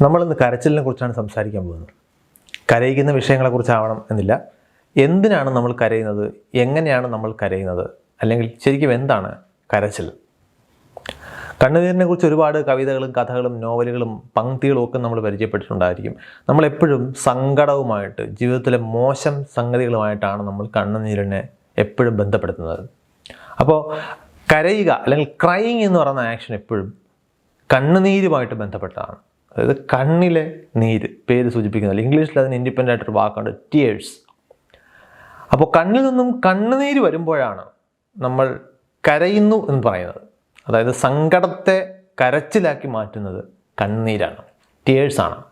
നമ്മളിന്ന് കരച്ചിലിനെ കുറിച്ചാണ് സംസാരിക്കാൻ പോകുന്നത്. കരയിക്കുന്ന വിഷയങ്ങളെക്കുറിച്ചാവണം എന്നില്ല. എന്തിനാണ് നമ്മൾ കരയുന്നത്? എങ്ങനെയാണ് നമ്മൾ കരയുന്നത്? അല്ലെങ്കിൽ ശരിക്കും എന്താണ് കരച്ചിൽ? കണ്ണുനീരിനെ കുറിച്ച് ഒരുപാട് കവിതകളും കഥകളും നോവലുകളും പങ്ക്തികളും ഒക്കെ നമ്മൾ പരിചയപ്പെട്ടിട്ടുണ്ടായിരിക്കും. നമ്മളെപ്പോഴും സങ്കടവുമായിട്ട് ജീവിതത്തിലെ മോശം സംഗതികളുമായിട്ടാണ് നമ്മൾ കണ്ണുനീരിനെ എപ്പോഴും ബന്ധപ്പെടുത്തുന്നത്. അപ്പോൾ കരയുക അല്ലെങ്കിൽ ക്രൈയിങ് എന്ന് പറയുന്ന ആക്ഷൻ എപ്പോഴും കണ്ണുനീരുമായിട്ട് ബന്ധപ്പെട്ടതാണ്. അതായത് കണ്ണിലെ നീര് പേര് സൂചിപ്പിക്കുന്നത് ഇംഗ്ലീഷിൽ അതിന് ഇൻഡിപെൻഡന്റ് ആയിട്ടൊരു വാക്കുണ്ട് ടിയേഴ്സ് അപ്പോൾ കണ്ണിൽ നിന്നും കണ്ണുനീര് വരുമ്പോഴാണ് നമ്മൾ കരയുന്നു എന്ന് പറയുന്നത്. അതായത് സങ്കടത്തെ കരച്ചിലാക്കി മാറ്റുന്നത് കണ്ണുനീരാണ്. ടിയേഴ്സാണ്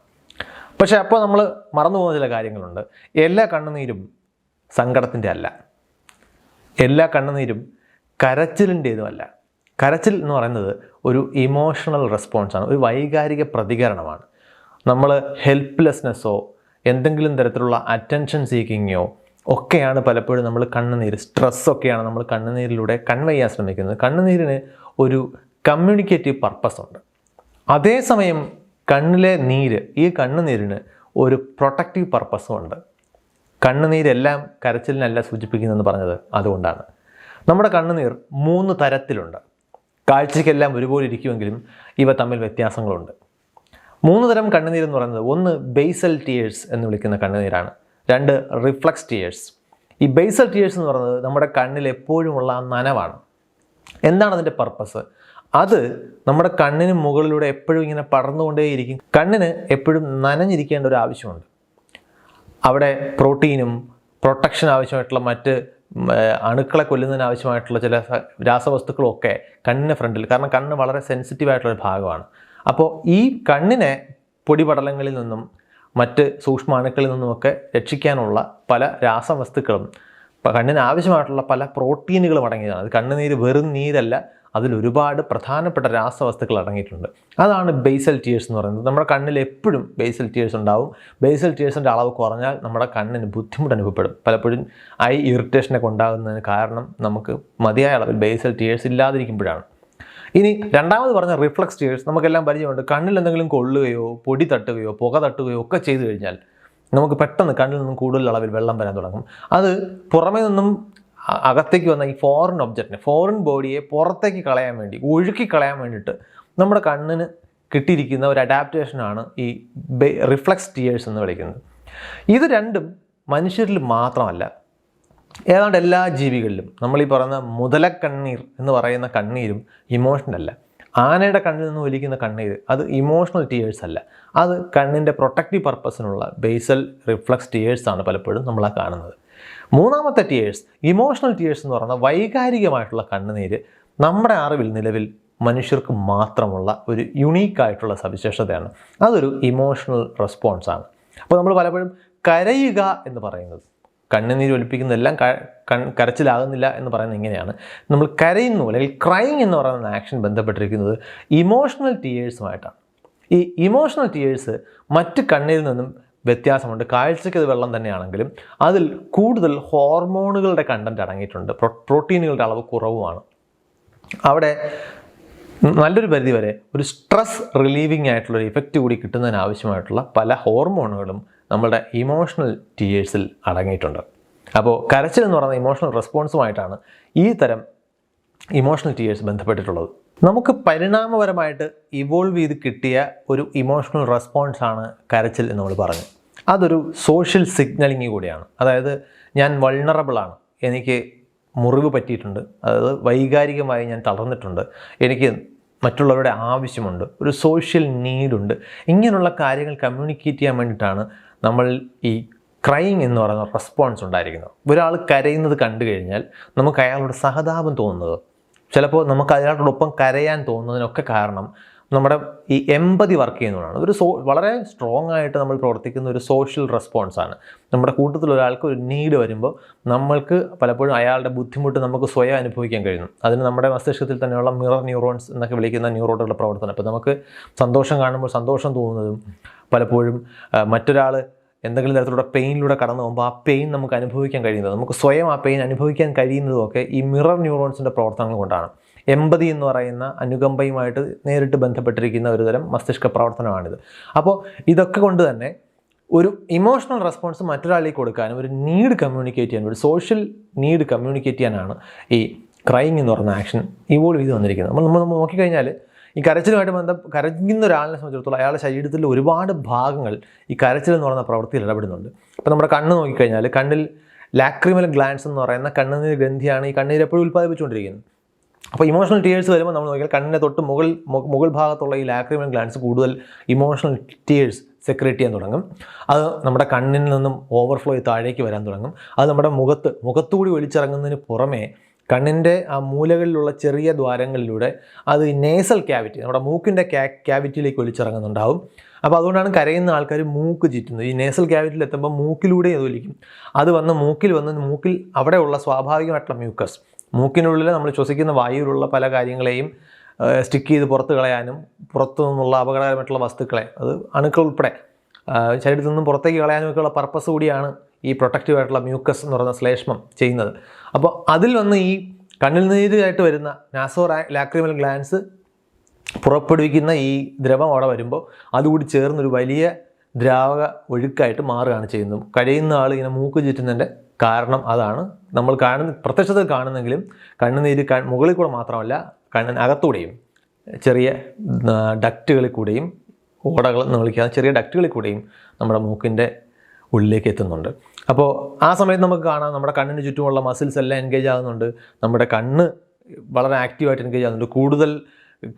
പക്ഷേ അപ്പോൾ നമ്മൾ മറന്നു പോകുന്ന ചില കാര്യങ്ങളുണ്ട്. എല്ലാ കണ്ണുനീരും സങ്കടത്തിന്റെ അല്ല. എല്ലാ കണ്ണുനീരും കരച്ചിലിന്റേതുമല്ല കരച്ചിൽ എന്ന് പറയുന്നത് ഒരു ഇമോഷണൽ റെസ്പോൺസാണ് ഒരു വൈകാരിക പ്രതികരണമാണ്. നമ്മൾ ഹെൽപ്ലെസ്നെസ്സോ എന്തെങ്കിലും തരത്തിലുള്ള അറ്റൻഷൻ സീക്കിങ്ങോ ഒക്കെയാണ് പലപ്പോഴും നമ്മൾ കണ്ണുനീര് സ്ട്രെസ്സൊക്കെയാണ് നമ്മൾ കണ്ണുനീരിലൂടെ കൺവേ ചെയ്യാൻ ശ്രമിക്കുന്നത്. കണ്ണുനീരിന് ഒരു കമ്മ്യൂണിക്കേറ്റീവ് പർപ്പസ് ഉണ്ട്. അതേസമയം കണ്ണിലെ നീര് ഈ കണ്ണുനീരിന് ഒരു പ്രൊട്ടക്റ്റീവ് പർപ്പസും ഉണ്ട്. കണ്ണുനീരെല്ലാം കരച്ചിലിനല്ല സൂചിപ്പിക്കുന്നതെന്ന് പറഞ്ഞത് അതുകൊണ്ടാണ്. നമ്മുടെ കണ്ണുനീർ മൂന്ന് തരത്തിലുണ്ട്. കാഴ്ചയ്ക്കെല്ലാം ഒരുപോലെ ഇരിക്കുമെങ്കിലും ഇവ തമ്മിൽ വ്യത്യാസങ്ങളുണ്ട്. മൂന്ന് തരം കണ്ണുനീർ എന്ന് പറയുന്നത് ഒന്ന് ബേസൽ ടിയേഴ്സ് എന്ന് വിളിക്കുന്ന കണ്ണുനീരാണ്. രണ്ട് റിഫ്ലക്സ് ടിയേഴ്സ് ഈ ബേസൽ ടിയേഴ്സ് എന്ന് പറയുന്നത് നമ്മുടെ കണ്ണിൽ എപ്പോഴുമുള്ള നനവാണ്. എന്താണ് അതിന്റെ പർപ്പസ് അത് നമ്മുടെ കണ്ണിന് മുകളിലൂടെ എപ്പോഴും ഇങ്ങനെ പടർന്നുകൊണ്ടേയിരിക്കും. കണ്ണിന് എപ്പോഴും നനഞ്ഞിരിക്കേണ്ട ഒരു ആവശ്യമുണ്ട്. അവിടെ പ്രോട്ടീനും പ്രൊട്ടക്ഷൻ ആവശ്യമായിട്ടുള്ള മറ്റ് അണുക്കളെ കൊല്ലുന്നതിന് ആവശ്യമായിട്ടുള്ള ചില രാസവസ്തുക്കളൊക്കെ രാസവസ്തുക്കളും കണ്ണിന് ഫ്രണ്ടിൽ കാരണം കണ്ണ് വളരെ സെൻസിറ്റീവ് ആയിട്ടുള്ള ഒരു ഭാഗമാണ്. അപ്പോൾ ഈ കണ്ണിനെ പൊടിപടലങ്ങളിൽ നിന്നും മറ്റ് സൂക്ഷ്മ അണുക്കളിൽ നിന്നുമൊക്കെ രക്ഷിക്കാനുള്ള പല രാസവസ്തുക്കളും കണ്ണിന് ആവശ്യമായിട്ടുള്ള പല പ്രോട്ടീനുകളും അടങ്ങിയതാണ്. അത് കണ്ണുനീര് വെറും നീരല്ല അതിൽ ഒരുപാട് പ്രധാനപ്പെട്ട രാസവസ്തുക്കൾ അടങ്ങിയിട്ടുണ്ട്. അതാണ് ബേസൽ ടീയേഴ്സ് എന്ന് പറയുന്നത്. നമ്മുടെ കണ്ണിൽ എപ്പോഴും ബേസൽ ടീയേഴ്സ് ഉണ്ടാവും. ബേസൽ ടീയേഴ്സിന്റെ അളവ് കുറഞ്ഞാൽ നമ്മുടെ കണ്ണിന് ബുദ്ധിമുട്ട് അനുഭവപ്പെടും. പലപ്പോഴും ഐ ഇറിറ്റേഷനൊക്കെ ഉണ്ടാകുന്നതിന് കാരണം നമുക്ക് മതിയായ അളവിൽ ബേസൽ ടീയേഴ്സ് ഇല്ലാതിരിക്കുമ്പോഴാണ്. ഇനി രണ്ടാമത് പറഞ്ഞ റിഫ്ലക്സ് ടീയേഴ്സ് നമുക്കെല്ലാം പരിചയമുണ്ട്. കണ്ണിൽ എന്തെങ്കിലും കൊള്ളുകയോ പൊടി തട്ടുകയോ പുക തട്ടുകയോ ഒക്കെ ചെയ്തു കഴിഞ്ഞാൽ നമുക്ക് പെട്ടെന്ന് കണ്ണിൽ നിന്നും കൂടുതൽ അളവിൽ വെള്ളം വരാൻ തുടങ്ങും. അത് പുറമേ നിന്നും അകത്തേക്ക് വന്ന ഈ ഫോറിൻ ഒബ്ജക്റ്റിനെ ഫോറിൻ ബോഡിയെ പുറത്തേക്ക് കളയാൻ വേണ്ടി ഒഴുക്കി കളയാൻ വേണ്ടിയിട്ട് നമ്മുടെ കണ്ണിന് കിട്ടിയിരിക്കുന്ന ഒരു അഡാപ്റ്റേഷനാണ് ഈ റിഫ്ലക്സ് ടിയേഴ്സ് എന്ന് വിളിക്കുന്നത്. ഇത് രണ്ടും മനുഷ്യരിൽ മാത്രമല്ല. ഏതാണ്ട് എല്ലാ ജീവികളിലും നമ്മൾ ഈ പറയുന്ന മുതലക്കണ്ണീർ എന്ന് പറയുന്ന കണ്ണീരും ഇമോഷണൽ അല്ല. ആനയുടെ കണ്ണിൽ നിന്ന് ഒലിക്കുന്ന കണ്ണീര് അത് ഇമോഷണൽ ടീയേഴ്സ് അല്ല. അത് കണ്ണിന്റെ പ്രൊട്ടക്റ്റീവ് പർപ്പസിനുള്ള ബേസൽ റിഫ്ലക്സ് ടീയേഴ്സ് ആണ് പലപ്പോഴും നമ്മളാ കാണുന്നത്. മൂന്നാമത്തെ ടീയേഴ്സ് ഇമോഷണൽ ടീയേഴ്സ് എന്ന് പറയുന്ന വൈകാരികമായിട്ടുള്ള കണ്ണുനീര് നമ്മുടെ അറിവിൽ നിലവിൽ മനുഷ്യർക്ക് മാത്രമുള്ള ഒരു യുണീക്കായിട്ടുള്ള സവിശേഷതയാണ്. അതൊരു ഇമോഷണൽ റെസ്പോൺസാണ് അപ്പോൾ നമ്മൾ പലപ്പോഴും കരയുക എന്ന് പറയുന്നത് കണ്ണുനീര് ഒലിപ്പിക്കുന്നതെല്ലാം കൺ- കരച്ചിലാകുന്നില്ല എന്ന് പറയുന്നത് ഇങ്ങനെയാണ്. നമ്മൾ കരയുന്നു അല്ലെങ്കിൽ ക്രൈങ് എന്ന് പറയുന്ന ആക്ഷൻ ബന്ധപ്പെട്ടിരിക്കുന്നത് ഇമോഷണൽ ടീയേഴ്സുമായിട്ടാണ് ഈ ഇമോഷണൽ ടീയേഴ്സ് മറ്റ് കണ്ണിൽ നിന്നും വ്യത്യാസമുണ്ട്. കാഴ്ചയ്ക്ക് അത് വെള്ളം തന്നെയാണെങ്കിലും അതിൽ കൂടുതൽ ഹോർമോണുകളുടെ കണ്ടന്റ് അടങ്ങിയിട്ടുണ്ട്. പ്രോ- പ്രോട്ടീനുകളുടെ അളവ് കുറവുമാണ്. അവിടെ നല്ലൊരു പരിധി വരെ ഒരു സ്ട്രെസ് റിലീവിംഗ് ആയിട്ടുള്ള ഒരു ഇഫക്റ്റ് കൂടി കിട്ടുന്നതിന് ആവശ്യമായിട്ടുള്ള പല ഹോർമോണുകളും നമ്മുടെ ഇമോഷണൽ ടീയേഴ്സിൽ അടങ്ങിയിട്ടുണ്ട്. അപ്പോൾ കരച്ചിൽ എന്ന് പറയുന്ന ഇമോഷണൽ റെസ്പോൺസുമായിട്ടാണ് ഈ തരം ഇമോഷണൽ ടീയേഴ്സ് ബന്ധപ്പെട്ടിട്ടുള്ളത്. നമുക്ക് പരിണാമപരമായിട്ട് ഇവോൾവ് ചെയ്ത് കിട്ടിയ ഒരു ഇമോഷണൽ റെസ്പോൺസ് ആണ് കരച്ചിൽ എന്ന് നമ്മൾ പറഞ്ഞു അതൊരു സോഷ്യൽ സിഗ്നലിംഗ് കൂടിയാണ്. അതായത് ഞാൻ വൾണറബിളാണ് എനിക്ക് മുറിവ് പറ്റിയിട്ടുണ്ട്. അതായത് വൈകാരികമായി ഞാൻ തളർന്നിട്ടുണ്ട്. എനിക്ക് മറ്റുള്ളവരുടെ ആവശ്യമുണ്ട്. ഒരു സോഷ്യൽ നീഡുണ്ട് ഇങ്ങനെയുള്ള കാര്യങ്ങൾ കമ്മ്യൂണിക്കേറ്റ് ചെയ്യാൻ വേണ്ടിയിട്ടാണ് നമ്മൾ ഈ ക്രൈങ് എന്ന് പറയുന്ന റെസ്പോൺസ് ഉണ്ടായിരിക്കുന്നത് ഒരാൾ കരയുന്നത് കണ്ടു കഴിഞ്ഞാൽ നമുക്ക് അയാളോട് സഹതാപം തോന്നുന്നത്. ചിലപ്പോൾ നമുക്ക് അയാളോടൊപ്പം കരയാൻ തോന്നുന്നതിനൊക്കെ കാരണം നമ്മുടെ ഈ എമ്പതി വർക്ക് ചെയ്യുന്നതാണ് ഒരു സോ വളരെ സ്ട്രോങ് ആയിട്ട് നമ്മൾ പ്രവർത്തിക്കുന്ന ഒരു സോഷ്യൽ റെസ്പോൺസ് ആണ്. നമ്മുടെ കൂട്ടത്തിൽ ഒരാൾക്ക് ഒരു നീഡ് വരുമ്പോൾ നമ്മൾക്ക് പലപ്പോഴും അയാളുടെ ബുദ്ധിമുട്ട് നമുക്ക് സ്വയം അനുഭവിക്കാൻ കഴിയുന്നു അതിന് നമ്മുടെ മസ്തിഷ്കത്തിൽ തന്നെയുള്ള മിറർ ന്യൂറോൺസ് എന്നൊക്കെ വിളിക്കുന്ന ന്യൂറോണുകളുടെ പ്രവർത്തനം. അപ്പോൾ നമുക്ക് സന്തോഷം കാണുമ്പോൾ സന്തോഷം തോന്നുന്നതും പലപ്പോഴും മറ്റൊരാൾ എന്തെങ്കിലും തരത്തിലുള്ള പെയിനിലൂടെ കടന്നു പോകുമ്പോൾ ആ പെയിൻ നമുക്ക് അനുഭവിക്കാൻ കഴിയുന്നത് നമുക്ക് സ്വയം ആ പെയിൻ അനുഭവിക്കാൻ കഴിയുന്നതും ഒക്കെ ഈ മിറർ ന്യൂറോൺസിന്റെ പ്രവർത്തനങ്ങൾ കൊണ്ടാണ്. എമ്പതി എന്ന് പറയുന്ന അനുകമ്പയുമായിട്ട് നേരിട്ട് ബന്ധപ്പെട്ടിരിക്കുന്ന ഒരു തരം മസ്തിഷ്ക പ്രവർത്തനമാണിത്. അപ്പോൾ ഇതൊക്കെ കൊണ്ട് തന്നെ ഒരു ഇമോഷണൽ റെസ്പോൺസ് മറ്റൊരാളിലേക്ക് കൊടുക്കാനും ഒരു നീഡ് കമ്മ്യൂണിക്കേറ്റ് ചെയ്യാനും ഒരു സോഷ്യൽ നീഡ് കമ്മ്യൂണിക്കേറ്റ് ചെയ്യാനാണ് ഈ ക്രൈങ് എന്ന് പറയുന്ന ആക്ഷൻ ഇവോൾവ് ചെയ്ത് വന്നിരിക്കുന്നത്. നമ്മൾ നമ്മൾ നോക്കിക്കഴിഞ്ഞാൽ ഈ കരച്ചിലുമായിട്ട് ബന്ധം കരയ്ക്കുന്ന ഒരാളിനെ സംബന്ധിച്ചിടത്തോളം അയാളുടെ ശരീരത്തിൽ ഒരുപാട് ഭാഗങ്ങൾ ഈ കരച്ചിൽ എന്ന് പറയുന്ന പ്രവൃത്തിയിൽ ഇടപെടുന്നുണ്ട്. ഇപ്പോൾ നമ്മുടെ കണ്ണ് നോക്കിക്കഴിഞ്ഞാൽ കണ്ണിൽ ലാക്രിമൽ ഗ്ലാൻസ് എന്ന് പറയുന്ന കണ്ണുനീർ ഗ്രന്ഥിയാണ് ഈ കണ്ണീർ എപ്പോഴും ഉൽപ്പാദിപ്പിച്ചുകൊണ്ടിരിക്കുന്നത്. അപ്പോൾ ഇമോഷണൽ ടീയേഴ്സ് വരുമ്പോൾ നമ്മൾ നോക്കിയാൽ കണ്ണിന്റെ തൊട്ട് മുകൾ മുകൾ ഭാഗത്തുള്ള ഈ ലാക്രിമൽ ഗ്ലാൻസ് കൂടുതൽ ഇമോഷണൽ ടീയേഴ്സ് സെക്രേറ്റ് ചെയ്യാൻ തുടങ്ങും. അത് നമ്മുടെ കണ്ണിൽ നിന്നും ഓവർഫ്ലോ താഴേക്ക് വരാൻ തുടങ്ങും. അത് നമ്മുടെ മുഖത്ത് മുഖത്തുകൂടി ഒലിച്ചിറങ്ങുന്നതിന് പുറമേ കണ്ണിന്റെ ആ മൂലകളിലുള്ള ചെറിയ ദ്വാരങ്ങളിലൂടെ അത് നേസൽ ക്യാവിറ്റി നമ്മുടെ മൂക്കിന്റെ ക്യാ ക്യാവിറ്റിയിലേക്ക് ഒലിച്ചിറങ്ങുന്നുണ്ടാവും. അപ്പോൾ അതുകൊണ്ടാണ് കരയുന്ന ആൾക്കാർ മൂക്ക് ചുറ്റുന്നത്. ഈ നേസൽ ക്യാവിറ്റിയിൽ എത്തുമ്പോൾ മൂക്കിലൂടെ അത് ഒലിക്കും. അത് വന്ന് മൂക്കിൽ വന്ന് മൂക്കിൽ അവിടെയുള്ള സ്വാഭാവികമായിട്ടുള്ള മ്യൂക്കസ് മൂക്കിനുള്ളിൽ നമ്മൾ ശ്വസിക്കുന്ന വായുവിലുള്ള പല കാര്യങ്ങളെയും സ്റ്റിക്ക് ചെയ്ത് പുറത്ത് കളയാനും പുറത്തു നിന്നുള്ള അപകടകരമായിട്ടുള്ള വസ്തുക്കളെ അത് അണുക്കൾ ഉൾപ്പെടെ ശരീരത്തിൽ നിന്നും പുറത്തേക്ക് കളയാനും ഒക്കെയുള്ള പർപ്പസ് കൂടിയാണ് ഈ പ്രൊട്ടക്റ്റീവ് ആയിട്ടുള്ള മ്യൂക്കസ് എന്ന് പറയുന്ന ശ്ലേഷ്മം ചെയ്യുന്നത്. അപ്പോൾ അതിൽ വന്ന് ഈ കണ്ണിൽ നീരായിട്ട് വരുന്ന നാസോ ലാക്രിമൽ ഗ്ലാൻസ് പുറപ്പെടുവിക്കുന്ന ഈ ദ്രവം അവിടെ വരുമ്പോൾ അതുകൂടി ചേർന്നൊരു വലിയ ദ്രാവക ഒഴുക്കായിട്ട് മാറുകയാണ് ചെയ്യുന്നത്. കഴിയുന്ന ആൾ ഇങ്ങനെ മൂക്ക് ചുറ്റുന്നതിന്റെ കാരണം അതാണ്. നമ്മൾ കാണുന്ന പ്രത്യക്ഷത്തിൽ കാണുന്നെങ്കിലും കണ്ണുനീര് ക മുകളിൽ കൂടെ മാത്രമല്ല കണ്ണിന് അകത്തൂടെയും ചെറിയ ഡക്റ്റുകളിൽ കൂടെയും ഓടകൾ എന്ന് വിളിക്കാൻ ചെറിയ ഡക്റ്റുകളിൽ കൂടെയും നമ്മുടെ മൂക്കിന്റെ ഉള്ളിലേക്ക് എത്തുന്നുണ്ട്. അപ്പോൾ ആ സമയത്ത് നമുക്ക് കാണാം നമ്മുടെ കണ്ണിന് ചുറ്റുമുള്ള മസിൽസ് എല്ലാം എൻഗേജ് ആകുന്നുണ്ട്. നമ്മുടെ കണ്ണ് വളരെ ആക്റ്റീവായിട്ട് എൻഗേജ് ആകുന്നുണ്ട്. കൂടുതൽ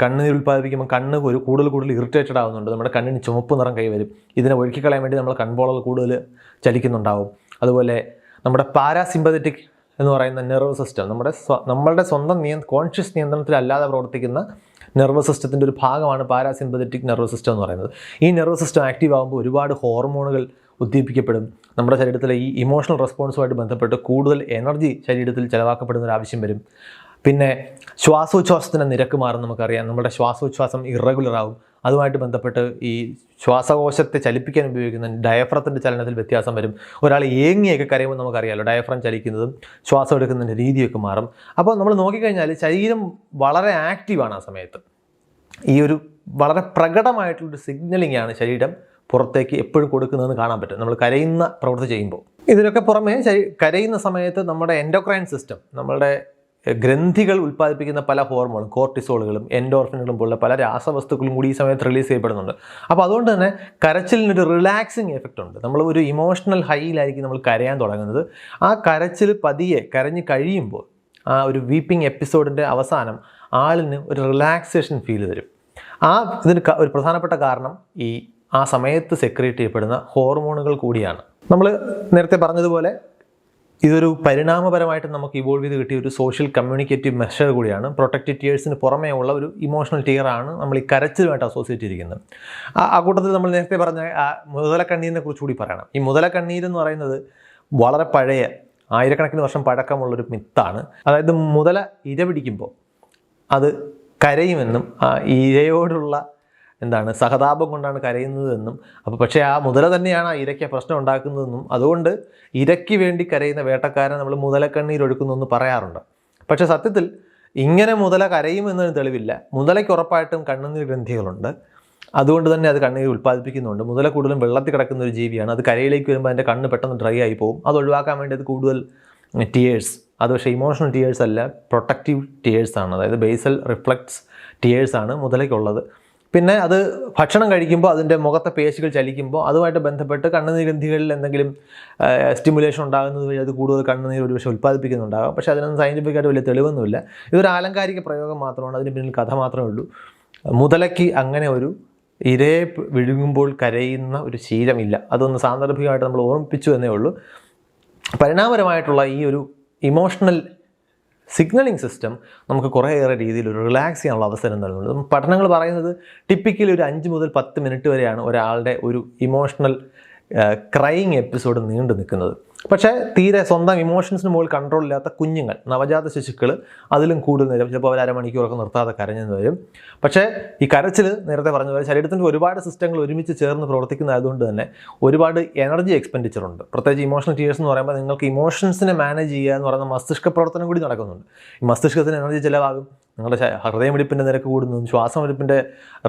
കണ്ണുനീർ ഉൽപ്പാദിപ്പിക്കുമ്പോൾ കണ്ണ് ഒരു കൂടുതൽ കൂടുതൽ ഇറിറ്റേറ്റഡ് ആകുന്നുണ്ട്. നമ്മുടെ കണ്ണിന് ചുമപ്പ് നിറം കൈവരും. ഇതിനെ ഒഴുക്കിക്കളയാൻ വേണ്ടി നമ്മൾ കൺപോളകൾ കൂടുതൽ ചലിക്കുന്നുണ്ടാവും. അതുപോലെ നമ്മുടെ പാരാസിമ്പതറ്റിക് എന്ന് പറയുന്ന നെർവ് സിസ്റ്റം നമ്മുടെ നമ്മളുടെ സ്വന്തം നിയ കോൺഷ്യസ് നിയന്ത്രണത്തിലല്ലാതെ പ്രവർത്തിക്കുന്ന നെർവസ് സിസ്റ്റത്തിന്റെ ഒരു ഭാഗമാണ് പാരാസിമ്പതറ്റിക് നെർവസ് സിസ്റ്റം എന്ന് പറയുന്നത്. ഈ നെർവസ് സിസ്റ്റം ആക്റ്റീവ് ആകുമ്പോൾ ഒരുപാട് ഹോർമോണുകൾ ഉദ്ദീപിക്കപ്പെടും. നമ്മുടെ ശരീരത്തിലെ ഈ ഇമോഷണൽ റെസ്പോൺസുമായിട്ട് ബന്ധപ്പെട്ട് കൂടുതൽ എനർജി ശരീരത്തിൽ ചിലവാക്കപ്പെടുന്ന ഒരു ആവശ്യം വരും. പിന്നെ ശ്വാസോച്ഛ്വാസത്തിന്റെ നിരക്ക് മാറും നമുക്കറിയാം. നമ്മുടെ ശ്വാസോച്ഛ്വാസം ഇറഗുലർ ആവും. അതുമായിട്ട് ബന്ധപ്പെട്ട് ഈ ശ്വാസകോശത്തെ ചലിപ്പിക്കാൻ ഉപയോഗിക്കുന്ന ഡയഫ്രത്തിന്റെ ചലനത്തിൽ വ്യത്യാസം വരും. ഒരാൾ ഏങ്ങിയൊക്കെ കരയുമ്പോൾ നമുക്കറിയാമല്ലോ ഡയഫ്രം ചലിക്കുന്നതും ശ്വാസം എടുക്കുന്നതിന്റെ രീതിയൊക്കെ മാറും. അപ്പോൾ നമ്മൾ നോക്കിക്കഴിഞ്ഞാൽ ശരീരം വളരെ ആക്റ്റീവാണ് ആ സമയത്ത്. ഈ ഒരു വളരെ പ്രകടമായിട്ടുള്ളൊരു സിഗ്നലിംഗ് ആണ് ശരീരം പുറത്തേക്ക് എപ്പോഴും കൊടുക്കുന്നതെന്ന് കാണാൻ പറ്റും. നമ്മൾ കരയുന്ന പ്രവൃത്തി ചെയ്യുമ്പോൾ. ഇതിനൊക്കെ പുറമേ കരയുന്ന സമയത്ത് നമ്മുടെ എൻഡോക്രൈൻ സിസ്റ്റം നമ്മളുടെ ഗ്രന്ഥികൾ ഉൽപ്പാദിപ്പിക്കുന്ന പല ഹോർമോണും കോർട്ടിസോളുകളും എൻഡോർഫിനുകളും പോലുള്ള പല രാസവസ്തുക്കളും കൂടി ഈ സമയത്ത് റിലീസ് ചെയ്യപ്പെടുന്നുണ്ട്. അപ്പോൾ അതുകൊണ്ട് തന്നെ കരച്ചിലിനൊരു റിലാക്സിങ് എഫക്റ്റ് ഉണ്ട്. നമ്മൾ ഒരു ഇമോഷണൽ ഹൈയിലായിരിക്കും നമ്മൾ കരയാൻ തുടങ്ങുന്നത്. ആ കരച്ചിൽ പതിയെ കരഞ്ഞ് കഴിയുമ്പോൾ ആ ഒരു വീപ്പിംഗ് എപ്പിസോഡിന്റെ അവസാനം ആളിന് ഒരു റിലാക്സേഷൻ ഫീൽ തരും. ആ ഇതിന് ഒരു പ്രധാനപ്പെട്ട കാരണം ഈ ആ സമയത്ത് സെക്രിയേറ്റ് ചെയ്യപ്പെടുന്ന ഹോർമോണുകൾ കൂടിയാണ്. നമ്മൾ നേരത്തെ പറഞ്ഞതുപോലെ ഇതൊരു പരിണാമപരമായിട്ട് നമുക്ക് ഇവോൾവ് ചെയ്ത് കിട്ടിയ ഒരു സോഷ്യൽ കമ്മ്യൂണിക്കേറ്റീവ് മെഷർ കൂടിയാണ്. പ്രൊട്ടക്റ്റഡ് ടിയേഴ്സിന് പുറമേ ഉള്ള ഒരു ഇമോഷണൽ ടിയറാണ് നമ്മൾ ഈ കരച്ചിലുമായിട്ട് അസോസിയേറ്റ് ചെയ്തിരിക്കുന്നത്. ആ കൂട്ടത്തിൽ നമ്മൾ നേരത്തെ പറഞ്ഞ ആ മുതലക്കണ്ണീരിനെ കുറിച്ച് കൂടി പറയണം. ഈ മുതലക്കണ്ണീരെന്ന് പറയുന്നത് വളരെ പഴയ ആയിരക്കണക്കിന് വർഷം പഴക്കമുള്ളൊരു മിത്താണ്. അതായത് മുതല ഇര പിടിക്കുമ്പോൾ അത് കരയുമെന്നും ആ ഇരയോടുള്ള എന്താണ് സഹതാപം കൊണ്ടാണ് കരയുന്നതെന്നും അപ്പോൾ പക്ഷേ ആ മുതല തന്നെയാണ് ആ ഇരയ്ക്ക് പ്രശ്നം ഉണ്ടാക്കുന്നതെന്നും അതുകൊണ്ട് ഇരയ്ക്ക് വേണ്ടി കരയുന്ന വേട്ടക്കാരൻ നമ്മൾ മുതലക്കണ്ണീരൊഴുക്കുന്നു എന്ന് പറയാറുണ്ട്. പക്ഷേ സത്യത്തിൽ ഇങ്ങനെ മുതല കരയുമെന്നതിന് തെളിവില്ല. മുതലയ്ക്ക് ഉറപ്പായിട്ടും കണ്ണുനീർ ഗ്രന്ഥികളുണ്ട്. അതുകൊണ്ട് തന്നെ അത് കണ്ണീർ ഉൽപ്പാദിപ്പിക്കുന്നുണ്ട്. മുതല കൂടുതലും വെള്ളത്തിൽ കിടക്കുന്ന ഒരു ജീവിയാണ്. അത് കരയിലേക്ക് വരുമ്പോൾ അതിന്റെ കണ്ണ് പെട്ടെന്ന് ഡ്രൈ ആയി പോകും. അത് ഒഴിവാക്കാൻ വേണ്ടി അത് കൂടുതൽ ടിയേഴ്സ് അത് പക്ഷേ ഇമോഷണൽ ടിയേഴ്സ് അല്ല പ്രൊട്ടക്റ്റീവ് ടിയേഴ്സ് ആണ്. അതായത് ബേസൽ റിഫ്ലക്ട്സ് ടിയേഴ്സ് ആണ് മുതലയ്ക്കുള്ളത്. പിന്നെ അത് ഭക്ഷണം കഴിക്കുമ്പോൾ അതിന്റെ മുഖത്തെ പേശികൾ ചലിക്കുമ്പോൾ അതുമായിട്ട് ബന്ധപ്പെട്ട് കണ്ണുനീർ ഗ്രന്ഥികളിൽ എന്തെങ്കിലും സ്റ്റിമുലേഷൻ ഉണ്ടാകുന്നത് വഴി അത് കൂടുതൽ കണ്ണുനീർ ഒരുപക്ഷെ ഉൽപ്പാദിപ്പിക്കുന്നുണ്ടാകും. പക്ഷേ അതിനൊന്നും സയന്റിഫിക്കായിട്ട് വലിയ തെളിവൊന്നുമില്ല. ഇതൊരു ആലങ്കാരിക പ്രയോഗം മാത്രമാണ്. അതിന് പിന്നിൽ കഥ മാത്രമേ ഉള്ളൂ. മുതലയ്ക്ക് അങ്ങനെ ഒരു ഇരയെ വിഴുങ്ങുമ്പോൾ കരയുന്ന ഒരു ശീലമില്ല. അതൊന്ന് സാന്ദർഭികമായിട്ട് നമ്മൾ ഓർമ്മിപ്പിച്ചു എന്നേ ഉള്ളൂ. പരിണാമപരമായിട്ടുള്ള ഈ ഒരു ഇമോഷണൽ സിഗ്നലിംഗ് സിസ്റ്റം നമുക്ക് കുറേയേറെ രീതിയിൽ ഒരു റിലാക്സ് ചെയ്യാനുള്ള അവസരം നൽകുന്നുണ്ട്. പഠനങ്ങൾ പറയുന്നത് ടിപ്പിക്കലി ഒരു അഞ്ച് മുതൽ പത്ത് മിനിറ്റ് വരെയാണ് ഒരാളുടെ ഒരു ഇമോഷണൽ ക്രൈയിങ് എപ്പിസോഡ് നീണ്ടു നിൽക്കുന്നത്. പക്ഷേ തീരെ സ്വന്തം ഇമോഷൻസിന് മുകളിൽ കൺട്രോൾ ഇല്ലാത്ത കുഞ്ഞുങ്ങൾ നവജാത ശിശുക്കൾ അതിലും കൂടുതൽ നേരം ചിലപ്പോൾ അവർ അരമണിക്കൂറൊക്കെ നിർത്താതെ കരഞ്ഞെന്ന് വരും. പക്ഷേ ഈ കരച്ചിൽ നേരത്തെ പറഞ്ഞ പോലെ ശരീരത്തിന്റെ ഒരുപാട് സിസ്റ്റങ്ങൾ ഒരുമിച്ച് ചേർന്ന് പ്രവർത്തിക്കുന്നതായതുകൊണ്ട് തന്നെ ഒരുപാട് എനർജി എക്സ്പെൻഡിച്ചർ ഉണ്ട്. പ്രത്യേകിച്ച് ഇമോഷണൽ ടീയേഴ്സ് എന്ന് പറയുമ്പോൾ നിങ്ങൾക്ക് ഇമോഷൻസിനെ മാനേജ് ചെയ്യുക എന്ന് പറയുന്ന മസ്തിഷ്ക പ്രവർത്തനം കൂടി നടക്കുന്നുണ്ട്. ഈ മസ്തിഷ്കത്തിന് എനർജി ചിലവാകും. നിങ്ങളുടെ ഹൃദയമെടുപ്പിന്റെ നിരക്ക് കൂടുന്നതും ശ്വാസം ശ്വാസമെടുപ്പിന്റെ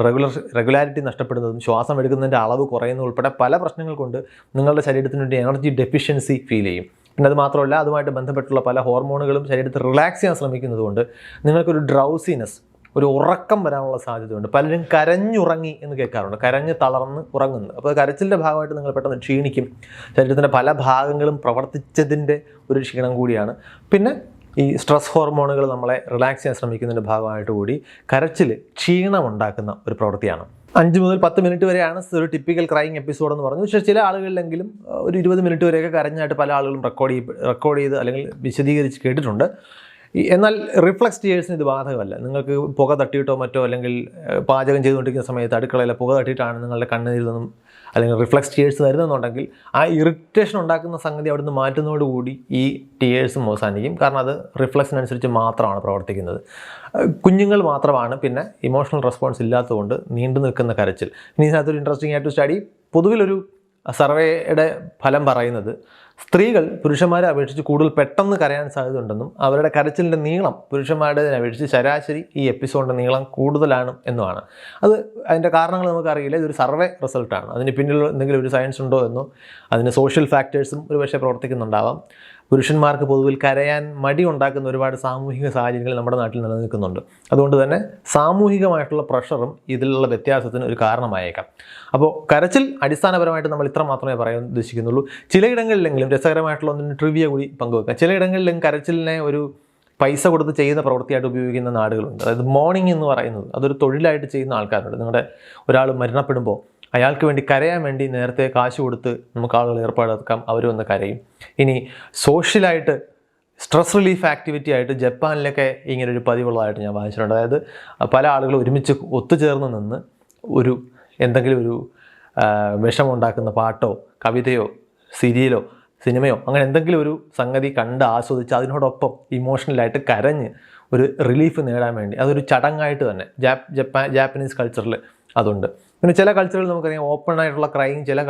റെഗുലർ റെഗുലാരിറ്റി നഷ്ടപ്പെടുന്നതും ശ്വാസം എടുക്കുന്നതിന്റെ അളവ് കുറയുന്നതും ഉൾപ്പെടെ പല പ്രശ്നങ്ങൾ കൊണ്ട് നിങ്ങളുടെ ശരീരത്തിന് വേണ്ടി എനർജി ഡെഫിഷ്യൻസി ഫീൽ ചെയ്യും. പിന്നെ അത് മാത്രമല്ല അതുമായിട്ട് ബന്ധപ്പെട്ടുള്ള പല ഹോർമോണുകളും ശരീരത്തിൽ റിലാക്സ് ചെയ്യാൻ ശ്രമിക്കുന്നത് കൊണ്ട് നിങ്ങൾക്കൊരു ഡ്രൗസിനെസ് ഒരു ഉറക്കം വരാനുള്ള സാധ്യതയുണ്ട്. പലരും കരഞ്ഞുറങ്ങി എന്ന് കേൾക്കാറുണ്ട്. കരഞ്ഞ് തളർന്ന് ഉറങ്ങുന്നു അപ്പോൾ കരച്ചിലിന്റെ ഭാഗമായിട്ട് നിങ്ങൾ പെട്ടെന്ന് ക്ഷീണിക്കും. ശരീരത്തിന്റെ പല ഭാഗങ്ങളും പ്രവർത്തിച്ചതിന്റെ ഒരു ക്ഷീണം കൂടിയാണ്. പിന്നെ ഈ സ്ട്രെസ് ഹോർമോണുകൾ നമ്മളെ റിലാക്സ് ചെയ്യാൻ ശ്രമിക്കുന്നതിന്റെ ഭാഗമായിട്ട് കൂടി കരച്ചിൽ ക്ഷീണം ഉണ്ടാക്കുന്ന ഒരു പ്രവൃത്തിയാണ്. അഞ്ച് മുതൽ പത്ത് മിനിറ്റ് വരെയാണ് ഒരു ടിപ്പിക്കൽ ക്രൈങ് എപ്പിസോഡ് എന്ന് പറഞ്ഞു പക്ഷേ ചില ആളുകളിലെങ്കിലും ഒരു ഇരുപത് മിനിറ്റ് വരെയൊക്കെ കരഞ്ഞായിട്ട് പല ആളുകളും റെക്കോർഡ് ചെയ്ത് റെക്കോർഡ് ചെയ്ത് അല്ലെങ്കിൽ വിശദീകരിച്ച് കേട്ടിട്ടുണ്ട്. എന്നാൽ റിഫ്ലക്സ് ടിയേഴ്സിന് ഇത് ബാധകമല്ല. നിങ്ങൾക്ക് പുക തട്ടിയിട്ടോ മറ്റോ അല്ലെങ്കിൽ പാചകം ചെയ്തുകൊണ്ടിരിക്കുന്ന സമയത്ത് അടുക്കളയിലെ പുക തട്ടിയിട്ടാണ് നിങ്ങളുടെ കണ്ണുനീരിൽ നിന്നും അല്ലെങ്കിൽ റിഫ്ലക്സ് ടിയേഴ്സ് വരുന്നുണ്ടെങ്കിൽ ആ ഇറിറ്റേഷൻ ഉണ്ടാക്കുന്ന സംഗതി അവിടുന്ന് മാറ്റുന്നതോടുകൂടി ഈ ടിയേഴ്സും അവസാനിക്കും. കാരണം അത് റിഫ്ലക്സിനനുസരിച്ച് മാത്രമാണ് പ്രവർത്തിക്കുന്നത്. കുഞ്ഞുങ്ങൾ മാത്രമാണ്. പിന്നെ ഇമോഷണൽ റെസ്പോൺസ് ഇല്ലാത്തതുകൊണ്ട് നീണ്ടു നിൽക്കുന്ന കരച്ചിൽ. ഇനി ഇതിനകത്തൊരു ഇൻട്രസ്റ്റിംഗ് ആയിട്ട് സ്റ്റഡി പൊതുവിലൊരു സർവേയുടെ ഫലം പറയുന്നത് സ്ത്രീകൾ പുരുഷന്മാരെ അപേക്ഷിച്ച് കൂടുതൽ പെട്ടെന്ന് കരയാൻ സാധ്യതയുണ്ടെന്നും അവരുടെ കരച്ചിലിന്റെ നീളം പുരുഷന്മാരുടേതിനെ അപേക്ഷിച്ച് ശരാശരി ഈ എപ്പിസോഡിന്റെ നീളം കൂടുതലാണ് എന്നുമാണ്. അത് അതിന്റെ കാരണങ്ങൾ നമുക്കറിയില്ല. ഇതൊരു സർവേ റിസൾട്ടാണ്. അതിന് പിന്നിൽ എന്തെങ്കിലും ഒരു സയൻസ് ഉണ്ടോ എന്നോ അതിന് സോഷ്യൽ ഫാക്ടേഴ്സും ഒരുപക്ഷെ പ്രവർത്തിക്കുന്നുണ്ടാവാം. പുരുഷന്മാർക്ക് പൊതുവിൽ കരയാൻ മടി ഉണ്ടാക്കുന്ന ഒരുപാട് സാമൂഹിക സാഹചര്യങ്ങൾ നമ്മുടെ നാട്ടിൽ നിലനിൽക്കുന്നുണ്ട്. അതുകൊണ്ട് തന്നെ സാമൂഹികമായിട്ടുള്ള പ്രഷറും ഇതിലുള്ള വ്യത്യാസത്തിന് ഒരു കാരണമായേക്കാം. അപ്പോൾ കരച്ചിൽ അടിസ്ഥാനപരമായിട്ട് നമ്മൾ ഇത്ര മാത്രമേ പറയാൻ ഉദ്ദേശിക്കുന്നുള്ളൂ. ചിലയിടങ്ങളിലെങ്കിലും രസകരമായിട്ടുള്ള ഒന്നിന് ട്രിവിയ കൂടി പങ്കുവെക്കാം. ചിലയിടങ്ങളിലും കരച്ചിലിനെ ഒരു പൈസ കൊടുത്ത് ചെയ്യുന്ന പ്രവൃത്തിയായിട്ട് ഉപയോഗിക്കുന്ന നാടുകളുണ്ട്. അതായത് മോർണിംഗ് എന്ന് പറയുന്നത് അതൊരു തൊഴിലായിട്ട് ചെയ്യുന്ന ആൾക്കാരുണ്ട്. നിങ്ങളുടെ ഒരാൾ മരണപ്പെടുമ്പോൾ അയാൾക്ക് വേണ്ടി കരയാൻ വേണ്ടി നേരത്തെ കാശ് കൊടുത്ത് നമുക്ക് ആളുകൾ ഏർപ്പാടാക്കാം. അവർ വന്ന് കരയും. ഇനി സോഷ്യലായിട്ട് സ്ട്രെസ് റിലീഫ് ആക്ടിവിറ്റി ആയിട്ട് ജപ്പാനിലൊക്കെ ഇങ്ങനെ ഒരു പതിവുള്ളതായിട്ട് ഞാൻ വായിച്ചിട്ടുണ്ട്. അതായത് പല ആളുകൾ ഒരുമിച്ച് ഒത്തുചേർന്ന് നിന്ന് ഒരു എന്തെങ്കിലും ഒരു വിഷമുണ്ടാക്കുന്ന പാട്ടോ കവിതയോ സീരിയലോ സിനിമയോ അങ്ങനെ എന്തെങ്കിലും ഒരു സംഗതി കണ്ട് ആസ്വദിച്ച് അതിനോടൊപ്പം ഇമോഷണലായിട്ട് കരഞ്ഞ് ഒരു റിലീഫ് നേടാൻ വേണ്ടി. അതൊരു ചടങ്ങായിട്ട് തന്നെ. ജാപ് ജപ്പാൻ ജാപ്പനീസ് കൾച്ചറിൽ അതുണ്ട്. പിന്നെ ചില കൾച്ചറിൽ നമുക്കറിയാം ഓപ്പൺ ആയിട്ടുള്ള ക്രൈം ചില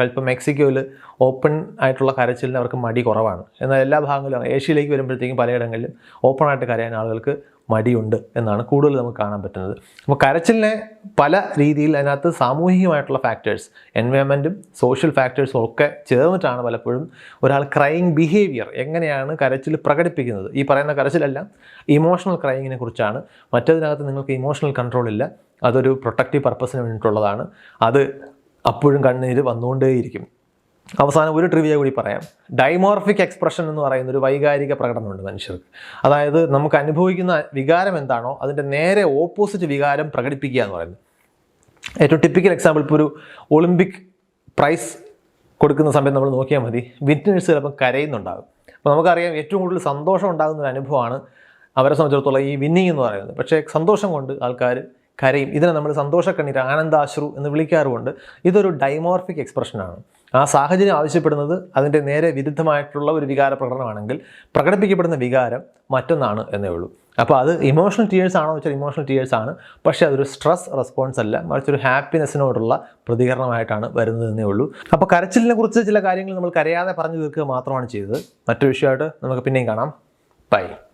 ഇപ്പം മെക്സിക്കോയിൽ ഓപ്പൺ ആയിട്ടുള്ള കരച്ചിലിന് അവർക്ക് മടി കുറവാണ്. എന്നാൽ എല്ലാ ഭാഗങ്ങളിലും ഏഷ്യയിലേക്ക് വരുമ്പോഴത്തേക്കും പലയിടങ്ങളിലും ഓപ്പൺ ആയിട്ട് കരയാൻ ആളുകൾക്ക് മടിയുണ്ട് എന്നാണ് കൂടുതൽ നമുക്ക് കാണാൻ പറ്റുന്നത്. അപ്പോൾ കരച്ചിലിനെ പല രീതിയിൽ അതിനകത്ത് സാമൂഹികമായിട്ടുള്ള ഫാക്ടേഴ്സ് എൻവയോൺമെന്റും സോഷ്യൽ ഫാക്ടേഴ്സും ഒക്കെ ചേർന്നിട്ടാണ് പലപ്പോഴും ഒരാൾ ക്രൈങ് ബിഹേവിയർ എങ്ങനെയാണ് കരച്ചിൽ പ്രകടിപ്പിക്കുന്നത്. ഈ പറയുന്ന കരച്ചിലെല്ലാം ഇമോഷണൽ ക്രൈങ്ങിനെ കുറിച്ചാണ്. മറ്റതിനകത്ത് നിങ്ങൾക്ക് ഇമോഷണൽ കൺട്രോൾ ഇല്ല. അതൊരു പ്രൊട്ടക്റ്റീവ് പർപ്പസിന് വേണ്ടിയിട്ടുള്ളതാണ്. അത് അപ്പോഴും കണ്ണീര് വന്നുകൊണ്ടേയിരിക്കും. അവസാനം ഒരു ട്രിവിയ കൂടി പറയാം. ഡൈമോർഫിക് എക്സ്പ്രഷൻ എന്ന് പറയുന്ന ഒരു വൈകാരിക പ്രകടനമുണ്ട് മനുഷ്യർക്ക്. അതായത് നമുക്ക് അനുഭവിക്കുന്ന വികാരം എന്താണോ അതിന്റെ നേരെ ഓപ്പോസിറ്റ് വികാരം പ്രകടിപ്പിക്കുക എന്ന് പറയുന്നത്. ഏറ്റവും ടിപ്പിക്കൽ എക്സാമ്പിൾ ഇപ്പോൾ ഒരു ഒളിമ്പിക് പ്രൈസ് കൊടുക്കുന്ന സമയത്ത് നമ്മൾ നോക്കിയാൽ മതി. വിന്നേഴ്സ് ചിലപ്പോൾ കരയുന്നുണ്ടാകും. അപ്പോൾ നമുക്കറിയാം ഏറ്റവും കൂടുതൽ സന്തോഷം ഉണ്ടാകുന്ന ഒരു അനുഭവമാണ് അവരെ സംബന്ധിച്ചിടത്തോളം ഈ വിന്നിങ് എന്ന് പറയുന്നത്. പക്ഷേ സന്തോഷം കൊണ്ട് ആൾക്കാർ കരയും. ഇതിനെ നമ്മൾ സന്തോഷക്കണ്ണീർ ആനന്ദാശ്രു എന്ന് വിളിക്കാറുമുണ്ട്. ഇതൊരു ഡൈമോർഫിക് എക്സ്പ്രഷനാണ് ആ സാഹചര്യം ആവശ്യപ്പെടുന്നത് അതിന്റെ നേരെ വിരുദ്ധമായിട്ടുള്ള ഒരു വികാര പ്രകടനമാണെങ്കിൽ പ്രകടിപ്പിക്കപ്പെടുന്ന വികാരം മറ്റൊന്നാണ് എന്നേ ഉള്ളൂ. അപ്പോൾ അത് ഇമോഷണൽ ടീയേഴ്സ് ആണോ വെച്ചാൽ ഇമോഷണൽ ടീയേഴ്സ് ആണ്. പക്ഷേ അതൊരു സ്ട്രെസ് റെസ്പോൺസ് അല്ല. മറിച്ച് ഒരു ഹാപ്പിനെസ്സിനോടുള്ള പ്രതികരണമായിട്ടാണ് വരുന്നതെന്നേ ഉള്ളൂ. അപ്പോൾ കരച്ചിലിനെ കുറിച്ച് ചില കാര്യങ്ങൾ നമ്മൾ കരയാതെ പറഞ്ഞു തീർക്കുക മാത്രമാണ് ചെയ്തത്. മറ്റൊരു വിഷയമായിട്ട് നമുക്ക് പിന്നെയും കാണാം. ബൈ